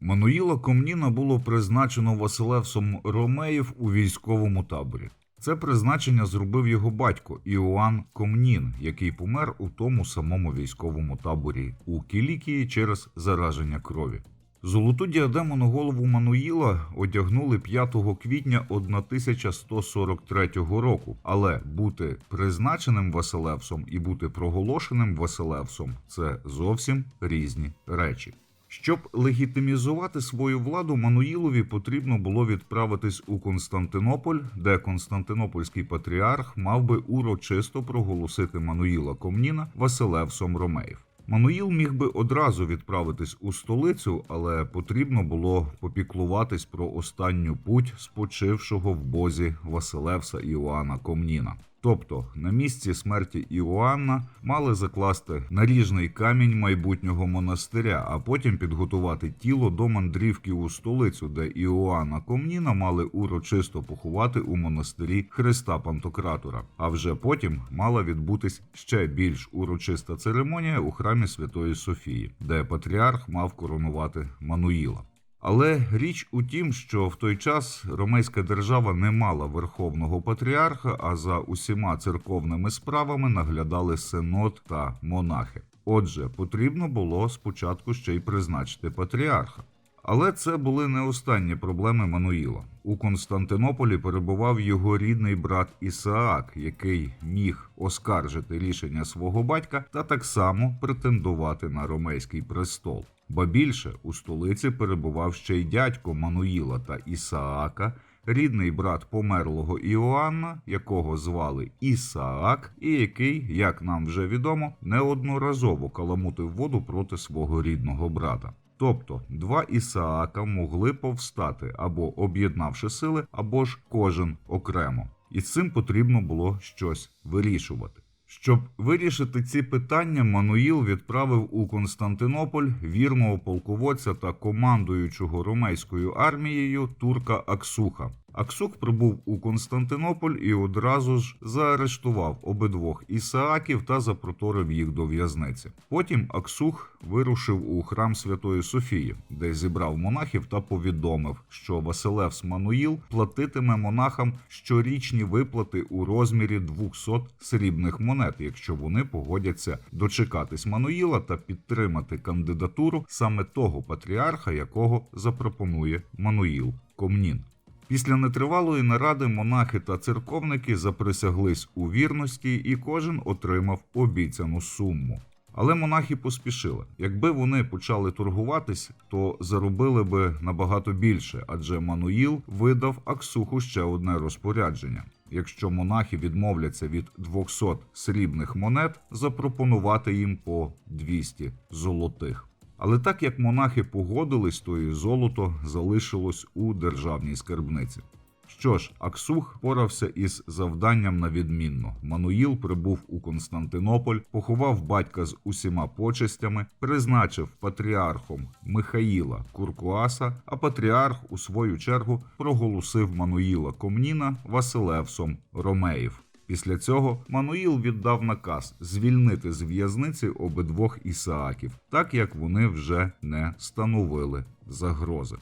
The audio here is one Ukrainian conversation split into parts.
Мануїла Комніна було призначено Василевсом Ромеїв у військовому таборі. Це призначення зробив його батько Іоанн Комнін, який помер у тому самому військовому таборі у Кілікії через зараження крові. Золоту діадему на голову Мануїла одягнули 5 квітня 1143 року, але бути призначеним Василевсом і бути проголошеним Василевсом це зовсім різні речі. Щоб легітимізувати свою владу, Мануїлові потрібно було відправитись у Константинополь, де Константинопольський патріарх мав би урочисто проголосити Мануїла Комніна Василевсом Ромеїв. Мануїл міг би одразу відправитись у столицю, але потрібно було попіклуватись про останню путь спочившого в бозі Василевса Іоанна Комніна. Тобто на місці смерті Іоанна мали закласти наріжний камінь майбутнього монастиря, а потім підготувати тіло до мандрівки у столицю, де Іоанна Комніна мали урочисто поховати у монастирі Христа Пантократора. А вже потім мала відбутись ще більш урочиста церемонія у храмі Святої Софії, де патріарх мав коронувати Мануїла. Але річ у тім, що в той час ромейська держава не мала верховного патріарха, а за усіма церковними справами наглядали синод та монахи. Отже, потрібно було спочатку ще й призначити патріарха. Але це були не останні проблеми Мануїла. У Константинополі перебував його рідний брат Ісаак, який міг оскаржити рішення свого батька та так само претендувати на ромейський престол. Ба більше у столиці перебував ще й дядько Мануїла та Ісаака, рідний брат померлого Іоанна, якого звали Ісаак, і який, як нам вже відомо, неодноразово каламутив воду проти свого рідного брата. Тобто два Ісаака могли повстати або об'єднавши сили, або ж кожен окремо. І цим потрібно було щось вирішувати. Щоб вирішити ці питання, Мануїл відправив у Константинополь вірного полководця та командуючого ромейською армією турка Аксуха. Аксух прибув у Константинополь і одразу ж заарештував обидвох Ісааків та запроторив їх до в'язниці. Потім Аксух вирушив у храм Святої Софії, де зібрав монахів та повідомив, що Василевс Мануїл платитиме монахам щорічні виплати у розмірі 200 срібних монет, якщо вони погодяться дочекатись Мануїла та підтримати кандидатуру саме того патріарха, якого запропонує Мануїл Комнін. Після нетривалої наради монахи та церковники заприсяглись у вірності, і кожен отримав обіцяну суму. Але монахи поспішили. Якби вони почали торгуватись, то заробили би набагато більше, адже Мануїл видав Аксуху ще одне розпорядження. Якщо монахи відмовляться від 200 срібних монет, запропонувати їм по 200 золотих. Але так як монахи погодились, то і золото залишилось у державній скарбниці. Що ж, Аксух порався із завданням на відмінно. Мануїл прибув у Константинополь, поховав батька з усіма почестями, призначив патріархом Михаїла Куркуаса, а патріарх, у свою чергу, проголосив Мануїла Комніна Василевсом Ромеїв. Після цього Мануїл віддав наказ звільнити з в'язниці обидвох Ісааків, так як вони вже не становили загрози.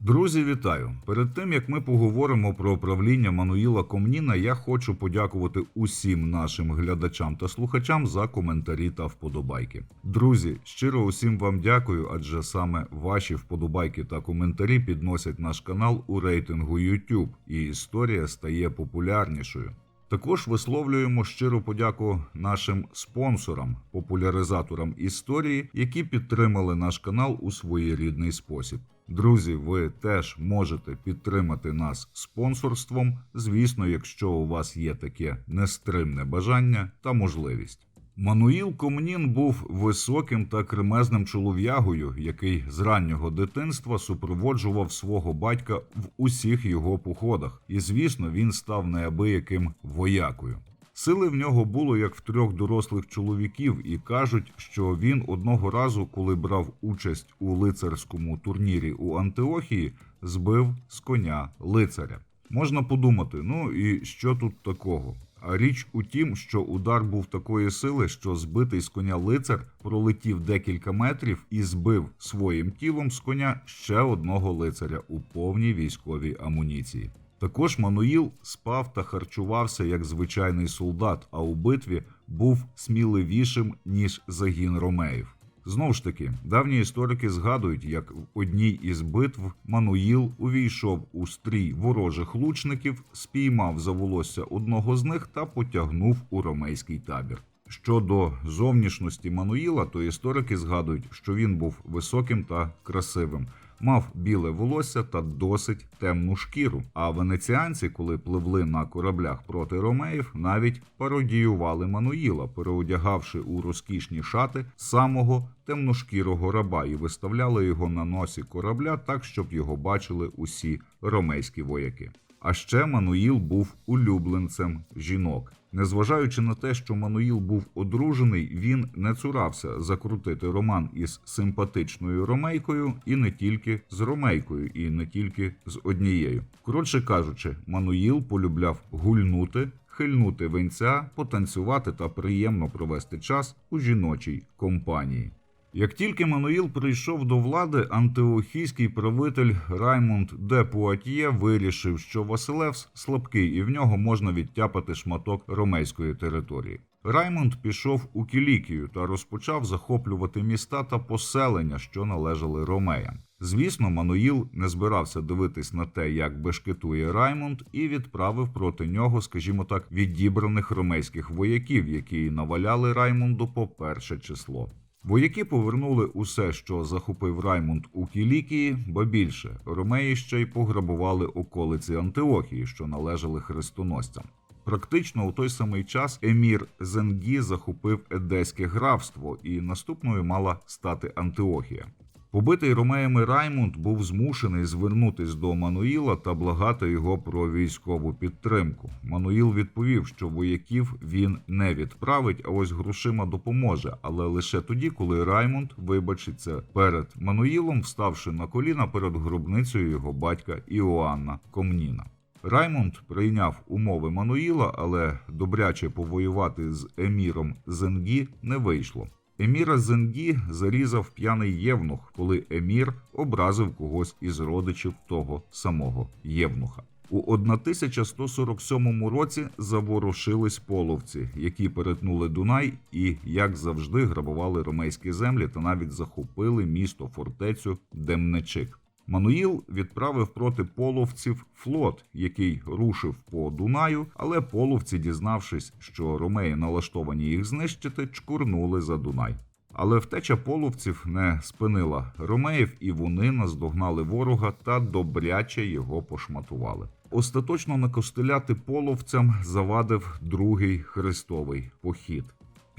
Друзі, вітаю! Перед тим як ми поговоримо про правління Мануїла Комніна, я хочу подякувати усім нашим глядачам та слухачам за коментарі та вподобайки. Друзі, щиро усім вам дякую, адже саме ваші вподобайки та коментарі підносять наш канал у рейтингу YouTube, і історія стає популярнішою. Також висловлюємо щиру подяку нашим спонсорам, популяризаторам історії, які підтримали наш канал у своєрідний спосіб. Друзі, ви теж можете підтримати нас спонсорством, звісно, якщо у вас є таке нестримне бажання та можливість. Мануїл Комнін був високим та кремезним чолов'ягою, який з раннього дитинства супроводжував свого батька в усіх його походах, і звісно, він став неабияким воякою. Сили в нього було як в трьох дорослих чоловіків, і кажуть, що він одного разу, коли брав участь у лицарському турнірі у Антиохії, збив з коня лицаря. Можна подумати, ну і що тут такого? А річ у тім, що удар був такої сили, що збитий з коня лицар пролетів декілька метрів і збив своїм тілом з коня ще одного лицаря у повній військовій амуніції. Також Мануїл спав та харчувався як звичайний солдат, а у битві був сміливішим ніж загін ромеїв. Знову ж таки, давні історики згадують, як в одній із битв Мануїл увійшов у стрій ворожих лучників, спіймав за волосся одного з них та потягнув у ромейський табір. Щодо зовнішності Мануїла, то історики згадують, що він був високим та красивим, мав біле волосся та досить темну шкіру. А венеціанці, коли пливли на кораблях проти ромеїв, навіть пародіювали Мануїла, переодягавши у розкішні шати самого темношкірого раба і виставляли його на носі корабля так, щоб його бачили усі ромейські вояки. А ще Мануїл був улюбленцем жінок. Незважаючи на те, що Мануїл був одружений, він не цурався закрутити роман із симпатичною ромейкою, і не тільки з ромейкою, і не тільки з однією. Коротше кажучи, Мануїл полюбляв гульнути, хильнути венця, потанцювати та приємно провести час у жіночій компанії. Як тільки Мануїл прийшов до влади, антиохійський правитель Раймонд де Пуатьє вирішив, що Василевс слабкий і в нього можна відтяпати шматок ромейської території. Раймонд пішов у Кілікію та розпочав захоплювати міста та поселення, що належали ромеям. Звісно, Мануїл не збирався дивитись на те, як бешкетує Раймонд, і відправив проти нього, скажімо так, відібраних ромейських вояків, які наваляли Раймонду по перше число. Вояки повернули усе, що захопив Раймунд у Кілікії, бо більше ромеї ще й пограбували околиці Антиохії, що належали хрестоносцям. Практично у той самий час емір Зенгі захопив Едеське графство, і наступною мала стати Антиохія. Побитий ромеями Раймунд був змушений звернутись до Мануїла та благати його про військову підтримку. Мануїл відповів, що вояків він не відправить, а ось грошима допоможе, але лише тоді, коли Раймунд вибачиться перед Мануїлом, вставши на коліна перед гробницею його батька Іоанна Комніна. Раймонд прийняв умови Мануїла, але добряче повоювати з еміром Зенгі не вийшло. Еміра Зенгі зарізав п'яний євнух, коли емір образив когось із родичів того самого євнуха. У 1147 році заворушились половці, які перетнули Дунай і, як завжди, грабували ромейські землі та навіть захопили місто фортецю Демнечик. Мануїл відправив проти половців флот, який рушив по Дунаю, але половці, дізнавшись, що ромеї налаштовані їх знищити, чкурнули за Дунай. Але втеча половців не спинила ромеїв, і вони наздогнали ворога та добряче його пошматували. Остаточно накостеляти половцям завадив другий хрестовий похід.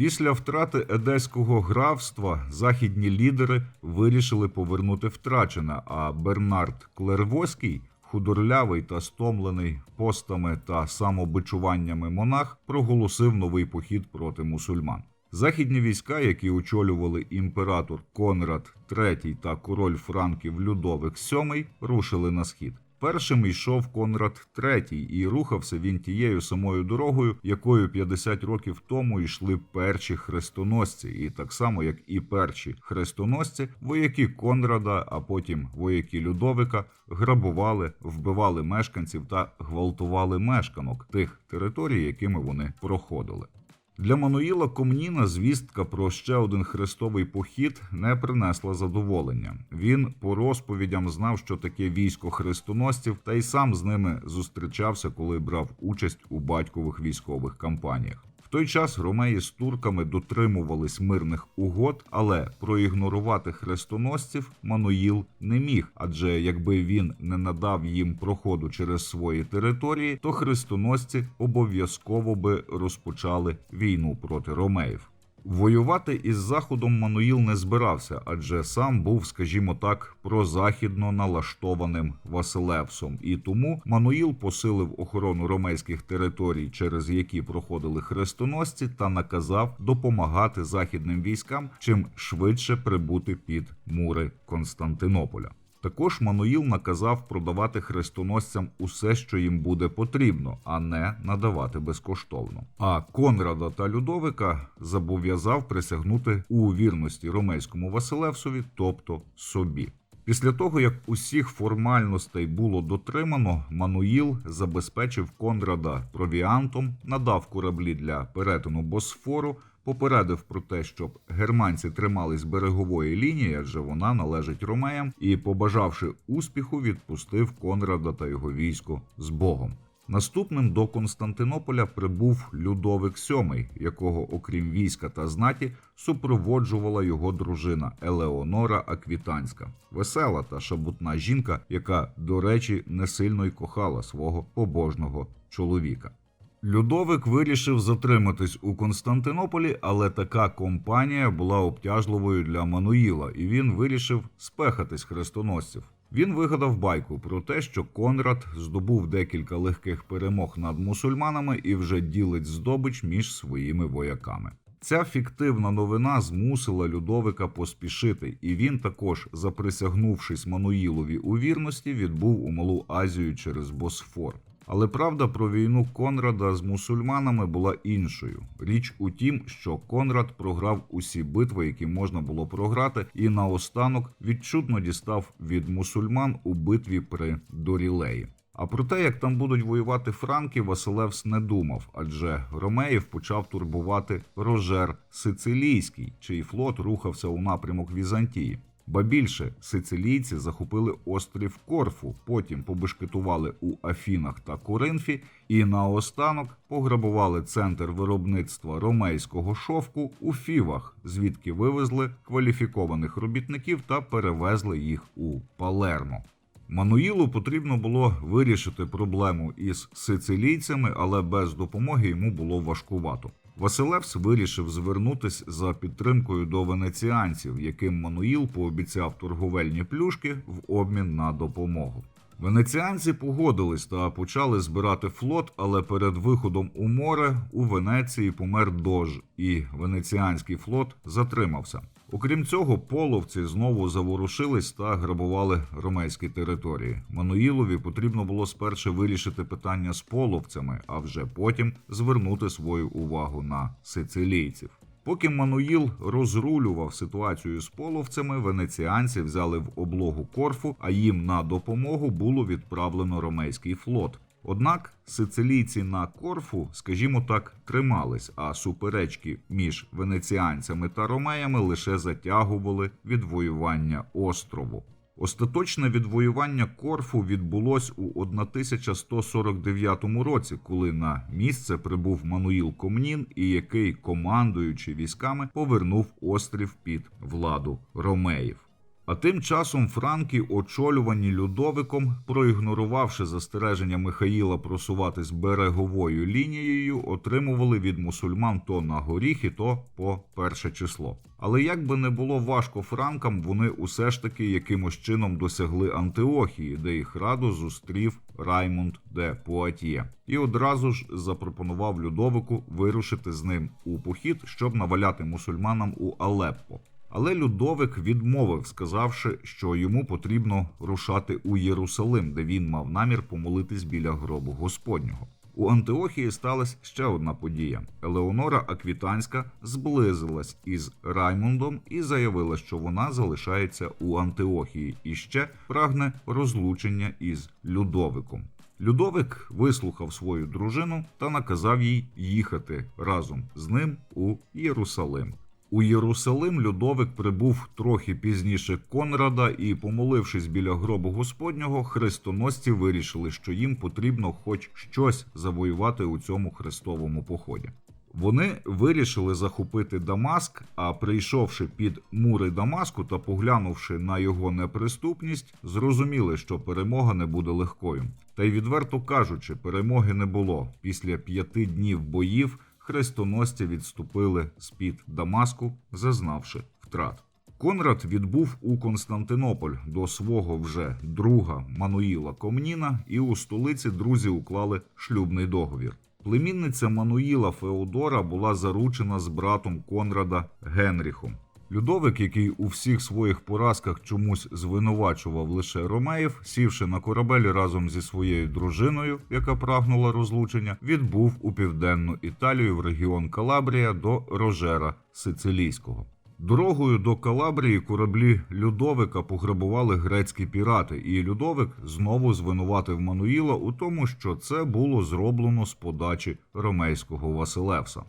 Після втрати едеського графства західні лідери вирішили повернути втрачене, а Бернард Клервоський, худорлявий та стомлений постами та самобичуваннями монах, проголосив новий похід проти мусульман. Західні війська, які очолювали імператор Конрад III та король Франків Людовик VII, рушили на схід. Першим йшов Конрад III, і рухався він тією самою дорогою, якою 50 років тому йшли перші хрестоносці, і так само як і перші хрестоносці, вояки Конрада, а потім вояки Людовика грабували, вбивали мешканців та гвалтували мешканок тих територій, якими вони проходили. Для Мануїла Комніна звістка про ще один хрестовий похід не принесла задоволення. Він по розповідям знав, що таке військо хрестоносців, та й сам з ними зустрічався, коли брав участь у батькових військових кампаніях. Той час ромеї з турками дотримувались мирних угод, але проігнорувати хрестоносців Мануїл не міг, адже якби він не надав їм проходу через свої території, то хрестоносці обов'язково би розпочали війну проти ромеїв. Воювати із заходом Мануїл не збирався, адже сам був, скажімо так, прозахідно налаштованим Василевсом, і тому Мануїл посилив охорону ромейських територій, через які проходили хрестоносці, та наказав допомагати західним військам чим швидше прибути під мури Константинополя. Також Мануїл наказав продавати хрестоносцям усе, що їм буде потрібно, а не надавати безкоштовно. А Конрада та Людовика зобов'язав присягнути у вірності ромейському Василевсові, тобто собі. Після того, як усіх формальностей було дотримано, Мануїл забезпечив Конрада провіантом, надав кораблі для перетину Босфору, попередив про те, щоб германці тримались берегової лінії, адже вона належить ромеям, і, побажавши успіху, відпустив Конрада та його військо з Богом. Наступним до Константинополя прибув Людовик VII, якого, окрім війська та знаті, супроводжувала його дружина Елеонора Аквітанська, весела та шабутна жінка, яка, до речі, не сильно й кохала свого побожного чоловіка. Людовик вирішив затриматись у Константинополі, але така компанія була обтяжливою для Мануїла, і він вирішив спехатись хрестоносців. Він вигадав байку про те, що Конрад здобув декілька легких перемог над мусульманами і вже ділить здобич між своїми вояками. Ця фіктивна новина змусила Людовика поспішити, і він також, заприсягнувшись Мануїлові у вірності, відбув у Малу Азію через Босфор. Але правда про війну Конрада з мусульманами була іншою. Річ у тім, що Конрад програв усі битви, які можна було програти, і наостанок відчутно дістав від мусульман у битві при Дорілеї. А про те, як там будуть воювати франки, Василевс не думав, адже Ромеїв почав турбувати Рожер Сицилійський, чий флот рухався у напрямок Візантії. Ба більше сицилійці захопили острів Корфу, потім побешкетували у Афінах та Коринфі, і наостанок пограбували центр виробництва ромейського шовку у Фівах, звідки вивезли кваліфікованих робітників та перевезли їх у Палермо. Мануїлу потрібно було вирішити проблему із сицилійцями, але без допомоги йому було важкувато. Василевс вирішив звернутись за підтримкою до венеціанців, яким Мануїл пообіцяв торговельні плюшки в обмін на допомогу. Венеціанці погодились та почали збирати флот, але перед виходом у море у Венеції помер дож, і венеціанський флот затримався. Окрім цього, половці знову заворушились та грабували ромейські території. Мануїлові потрібно було спершу вирішити питання з половцями, а вже потім звернути свою увагу на сицилійців. Поки Мануїл розрулював ситуацію з половцями, венеціанці взяли в облогу Корфу, а їм на допомогу було відправлено ромейський флот. Однак сицилійці на Корфу, скажімо так, тримались, а суперечки між венеціанцями та ромеями лише затягували відвоювання острову. Остаточне відвоювання Корфу відбулось у 1149 році, коли на місце прибув Мануїл Комнін, і який, командуючи військами, повернув острів під владу ромеїв. А тим часом франки, очолювані Людовиком, проігнорувавши застереження Михаїла просуватись береговою лінією, отримували від мусульман то на горіхи, то по перше число. Але як би не було важко франкам, вони усе ж таки якимось чином досягли Антиохії, де їх радо зустрів Раймонд де Пуатьє, і одразу ж запропонував Людовику вирушити з ним у похід, щоб наваляти мусульманам у Алеппо. Але Людовик відмовив, сказавши, що йому потрібно рушати у Єрусалим, де він мав намір помолитись біля гробу Господнього. У Антиохії сталася ще одна подія. Елеонора Аквітанська зблизилась із Раймондом і заявила, що вона залишається у Антиохії і ще прагне розлучення із Людовиком. Людовик вислухав свою дружину та наказав їй їхати разом з ним у Єрусалим. У Єрусалим Людовик прибув трохи пізніше Конрада, і, помолившись біля гробу Господнього, хрестоносці вирішили, що їм потрібно хоч щось завоювати у цьому хрестовому поході. Вони вирішили захопити Дамаск, а прийшовши під мури Дамаску та поглянувши на його неприступність, зрозуміли, що перемога не буде легкою. Та й відверто кажучи, перемоги не було. Після п'яти днів боїв хрестоносці відступили з-під Дамаску, зазнавши втрат. Конрад відбув у Константинополь до свого вже друга Мануїла Комніна, і у столиці друзі уклали шлюбний договір. Племінниця Мануїла Феодора була заручена з братом Конрада Генріхом. Людовик, який у всіх своїх поразках чомусь звинувачував лише ромеїв, сівши на корабель разом зі своєю дружиною, яка прагнула розлучення, відбув у південну Італію в регіон Калабрія до Рожера Сицилійського. Дорогою до Калабрії кораблі Людовика пограбували грецькі пірати, і Людовик знову звинуватив Мануїла у тому, що це було зроблено з подачі ромейського Василевса.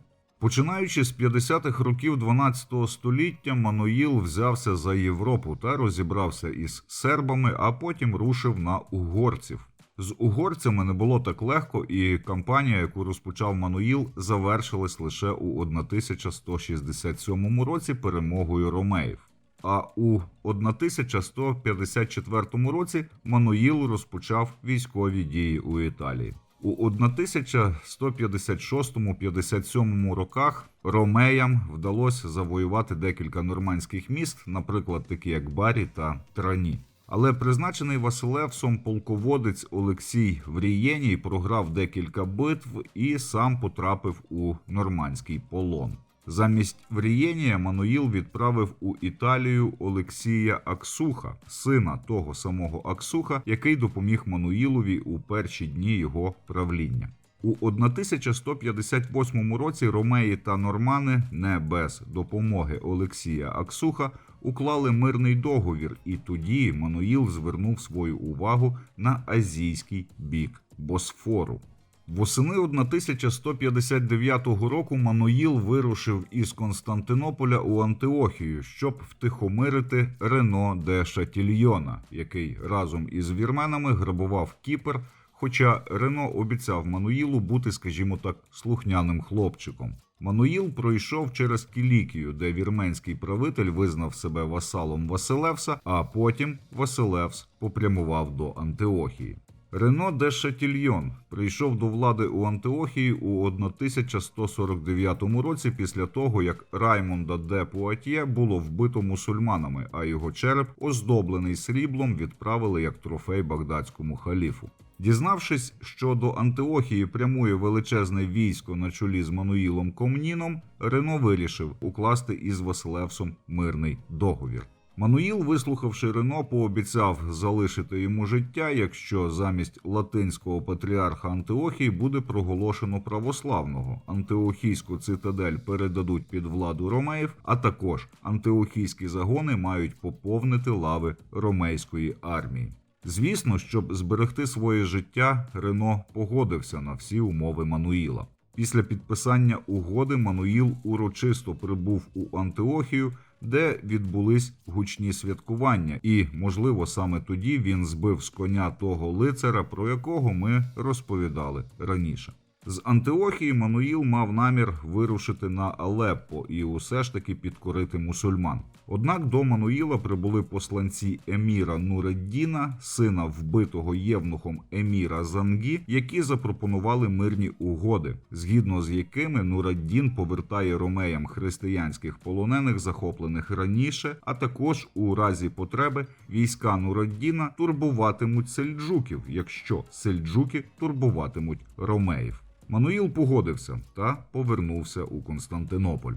Починаючи з 50-х років 12 століття, Мануїл взявся за Європу та розібрався із сербами, а потім рушив на угорців. З угорцями не було так легко, і кампанія, яку розпочав Мануїл, завершилась лише у 1167 році перемогою ромеїв. А у 1154 році Мануїл розпочав військові дії у Італії. У 1156-57 роках ромеям вдалося завоювати декілька нормандських міст, наприклад, такі як Барі та Трані. Але призначений Василевсом полководець Олексій Врієній програв декілька битв і сам потрапив у нормандський полон. Замість Врієнія Мануїл відправив у Італію Олексія Аксуха, сина того самого Аксуха, який допоміг Мануїлові у перші дні його правління. У 1158 році ромеї та нормани не без допомоги Олексія Аксуха уклали мирний договір, і тоді Мануїл звернув свою увагу на азійський бік Босфору. Восени 1159 року Мануїл вирушив із Константинополя у Антиохію, щоб втихомирити Рено де Шатільйона, який разом із вірменами грабував Кіпр. Хоча Рено обіцяв Мануїлу бути, скажімо так, слухняним хлопчиком. Мануїл пройшов через Кілікію, де вірменський правитель визнав себе васалом Василевса, а потім Василевс попрямував до Антиохії. Рено де Шатільйон прийшов до влади у Антиохії у 1149 році після того, як Раймонда де Пуатьє було вбито мусульманами, а його череп, оздоблений сріблом, відправили як трофей багдадському халіфу. Дізнавшись, що до Антиохії прямує величезне військо на чолі з Мануїлом Комніном, Рено вирішив укласти із Василевсом мирний договір. Мануїл, вислухавши Рено, пообіцяв залишити йому життя, якщо замість латинського патріарха Антиохії буде проголошено православного. Антиохійську цитадель передадуть під владу ромеїв, а також антиохійські загони мають поповнити лави ромейської армії. Звісно, щоб зберегти своє життя, Рено погодився на всі умови Мануїла. Після підписання угоди Мануїл урочисто прибув у Антиохію, де відбулись гучні святкування, і, можливо, саме тоді він збив з коня того лицаря, про якого ми розповідали раніше. З Антиохії Мануїл мав намір вирушити на Алеппо і усе ж таки підкорити мусульман. Однак до Мануїла прибули посланці еміра Нуреддіна, сина вбитого євнухом еміра Зангі, які запропонували мирні угоди, згідно з якими Нураддін повертає ромеям християнських полонених, захоплених раніше, а також у разі потреби війська Нураддіна турбуватимуть сельджуків, якщо сельджуки турбуватимуть ромеїв. Мануїл погодився та повернувся у Константинополь.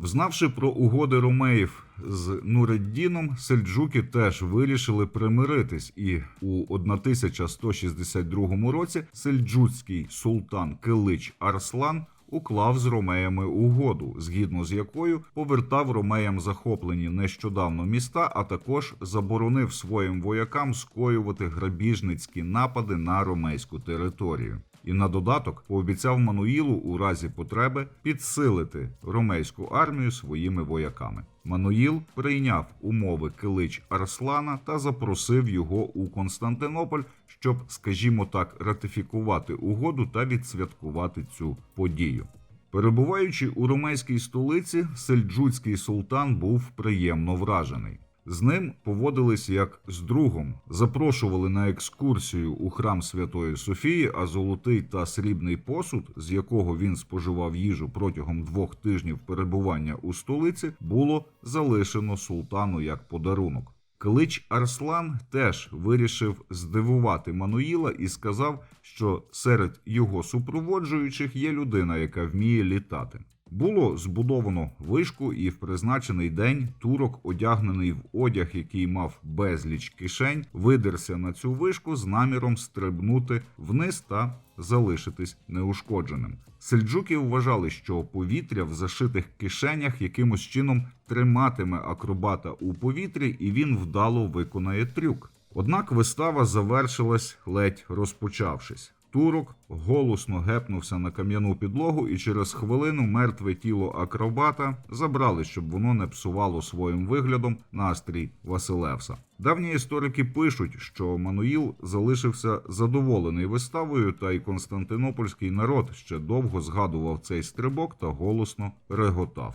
Взнавши про угоди ромеїв з Нуреддіном, сельджуки теж вирішили примиритись, і у 1162 році сельджуцький султан Килич Арслан уклав з ромеями угоду, згідно з якою повертав ромеям захоплені нещодавно міста, а також заборонив своїм воякам скоювати грабіжницькі напади на ромейську територію. І на додаток пообіцяв Мануїлу у разі потреби підсилити ромейську армію своїми вояками. Мануїл прийняв умови Килич Арслана та запросив його у Константинополь, щоб, скажімо так, ратифікувати угоду та відсвяткувати цю подію. Перебуваючи у ромейській столиці, сельджуцький султан був приємно вражений. З ним поводились як з другом, запрошували на екскурсію у храм Святої Софії, а золотий та срібний посуд, з якого він споживав їжу протягом двох тижнів перебування у столиці, було залишено султану як подарунок. Клич Арслан теж вирішив здивувати Мануїла і сказав, що серед його супроводжуючих є людина, яка вміє літати. Було збудовано вишку, і в призначений день турок, одягнений в одяг, який мав безліч кишень, видерся на цю вишку з наміром стрибнути вниз та залишитись неушкодженим. Сельджуки вважали, що повітря в зашитих кишенях якимось чином триматиме акробата у повітрі, і він вдало виконає трюк. Однак вистава завершилась ледь розпочавшись. Турок голосно гепнувся на кам'яну підлогу, і через хвилину мертве тіло акробата забрали, щоб воно не псувало своїм виглядом настрій Василевса. Давні історики пишуть, що Мануїл залишився задоволений виставою, та й константинопольський народ ще довго згадував цей стрибок та голосно реготав.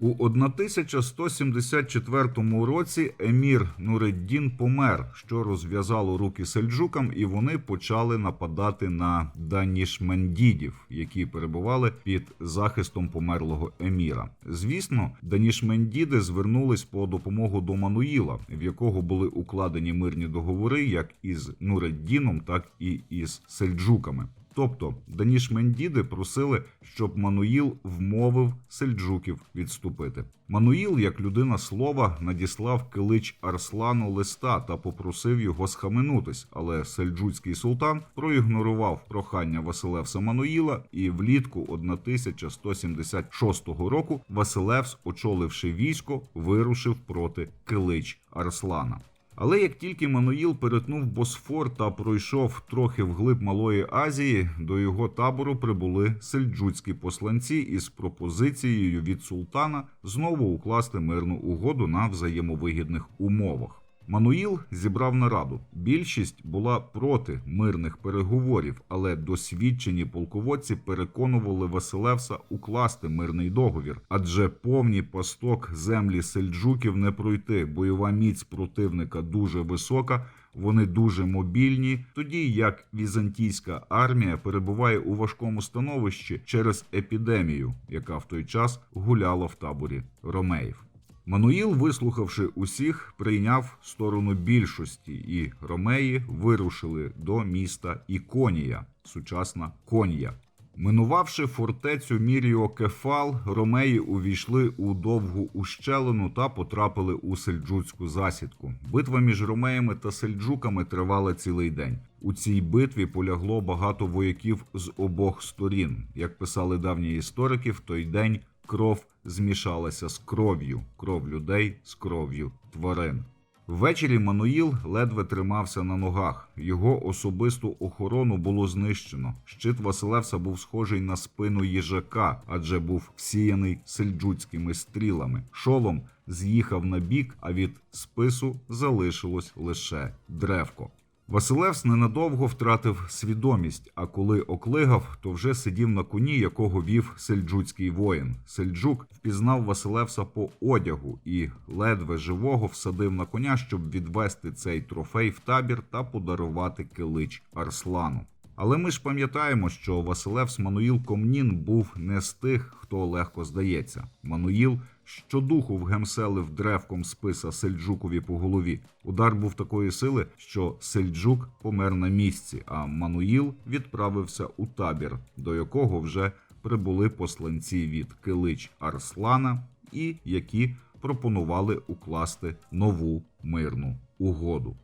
У 1174 році емір Нуреддін помер, що розв'язало руки сельджукам, і вони почали нападати на данішмендідів, які перебували під захистом померлого еміра. Звісно, данішмендіди звернулись по допомогу до Мануїла, в якого були укладені мирні договори як із Нуреддіном, так і із сельджуками. Тобто Данішмендіди просили, щоб Мануїл вмовив сельджуків відступити. Мануїл, як людина слова, надіслав килич Арслану листа та попросив його схаменутись, але сельджуцький султан проігнорував прохання Василевса Мануїла, і влітку 1176 року Василевс, очоливши військо, вирушив проти килич Арслана. Але як тільки Мануїл перетнув Босфор та пройшов трохи вглиб Малої Азії, до його табору прибули сельджуцькі посланці із пропозицією від султана знову укласти мирну угоду на взаємовигідних умовах. Мануїл зібрав нараду. Більшість була проти мирних переговорів, але досвідчені полководці переконували Василевса укласти мирний договір, адже повні пасток землі сельджуків не пройти. Бойова міць противника дуже висока. Вони дуже мобільні, тоді як візантійська армія перебуває у важкому становищі через епідемію, яка в той час гуляла в таборі ромеїв. Мануїл, вислухавши усіх, прийняв сторону більшості, і ромеї вирушили до міста Іконія, сучасна Конія. Минувавши фортецю Міріо Кефал, ромеї увійшли у довгу ущелину та потрапили у сельджуцьку засідку. Битва між ромеями та сельджуками тривала цілий день. У цій битві полягло багато вояків з обох сторін. Як писали давні історики, в той день кров змішалася з кров'ю, кров людей з кров'ю тварин. Ввечері Мануїл ледве тримався на ногах. Його особисту охорону було знищено. Щит Василевса був схожий на спину їжака, адже був всіяний сельджуцькими стрілами. Шолом з'їхав на бік, а від спису залишилось лише древко. Василевс ненадовго втратив свідомість, а коли оклигав, то вже сидів на коні, якого вів сельджуцький воїн. Сельджук впізнав Василевса по одягу і ледве живого всадив на коня, щоб відвести цей трофей в табір та подарувати килич Арслану. Але ми ж пам'ятаємо, що Василевс Мануїл Комнін був не з тих, хто легко здається. Мануїл щодуху вгемселив древком списа Сельджукові по голові. Удар був такої сили, що Сельджук помер на місці, а Мануїл відправився у табір, до якого вже прибули посланці від Килич Арслана, і які пропонували укласти нову мирну угоду.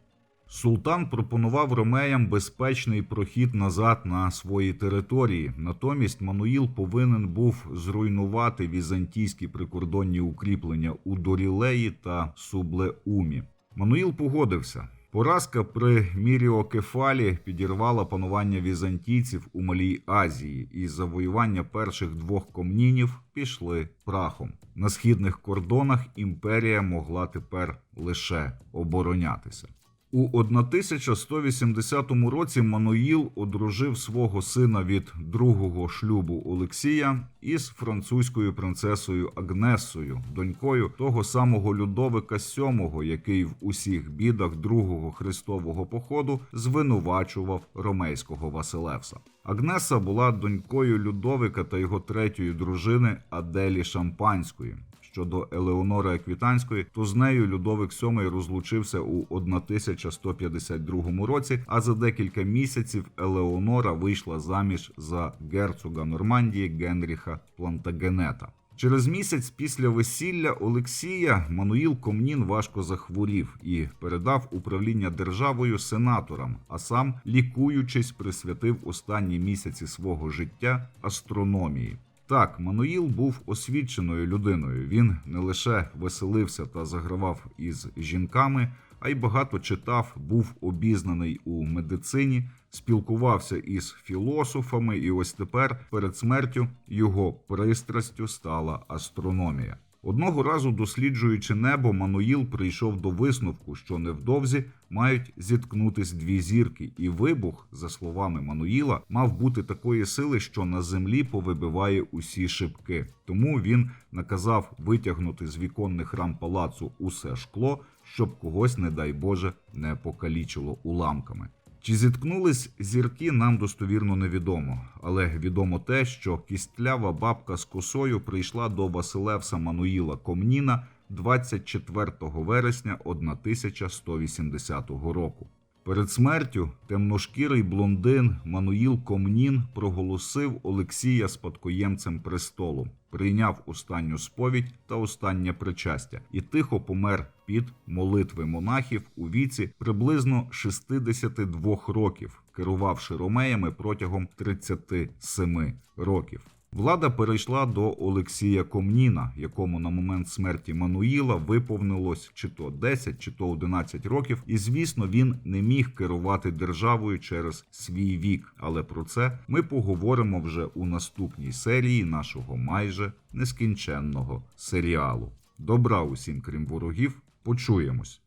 Султан пропонував ромеям безпечний прохід назад на свої території. Натомість Мануїл повинен був зруйнувати візантійські прикордонні укріплення у Дорілеї та Сублеумі. Мануїл погодився. Поразка при Міріокефалі підірвала панування візантійців у Малій Азії, і завоювання перших двох комнінів пішли прахом. На східних кордонах імперія могла тепер лише оборонятися. У 1180 році Мануїл одружив свого сина від другого шлюбу Олексія із французькою принцесою Агнесою, донькою того самого Людовика VII, який в усіх бідах другого хрестового походу звинувачував ромейського Василевса. Агнеса була донькою Людовика та його третьої дружини Аделі Шампанської. Щодо Елеонори Аквітанської, то з нею Людовик VII розлучився у 1152 році. А за декілька місяців Елеонора вийшла заміж за герцога Нормандії Генріха Плантагенета. Через місяць після весілля Олексія Мануїл Комнін важко захворів і передав управління державою сенаторам, а сам, лікуючись, присвятив останні місяці свого життя астрономії. Так, Мануїл був освіченою людиною. Він не лише веселився та загравав із жінками, а й багато читав, був обізнаний у медицині, спілкувався із філософами, і ось тепер перед смертю його пристрастю стала астрономія. Одного разу, досліджуючи небо, Мануїл прийшов до висновку, що невдовзі мають зіткнутись дві зірки, і вибух, за словами Мануїла, мав бути такої сили, що на землі повибиває усі шибки. Тому він наказав витягнути з віконних рам палацу усе шкло, щоб когось, не дай Боже, не покалічило уламками. Чи зіткнулись зірки, нам достовірно невідомо, але відомо те, що кістлява бабка з косою прийшла до Василевса Мануїла Комніна 24 вересня 1180 року. Перед смертю темношкірий блондин Мануїл Комнін проголосив Олексія спадкоємцем престолу, прийняв останню сповідь та останнє причастя і тихо помер під молитви монахів у віці приблизно 62 років, керувавши ромеями протягом 37 років. Влада перейшла до Олексія Комніна, якому на момент смерті Мануїла виповнилось чи то 10, чи то 11 років, і звісно, він не міг керувати державою через свій вік. Але про це ми поговоримо вже у наступній серії нашого майже нескінченного серіалу. Добра усім, крім ворогів, почуємось.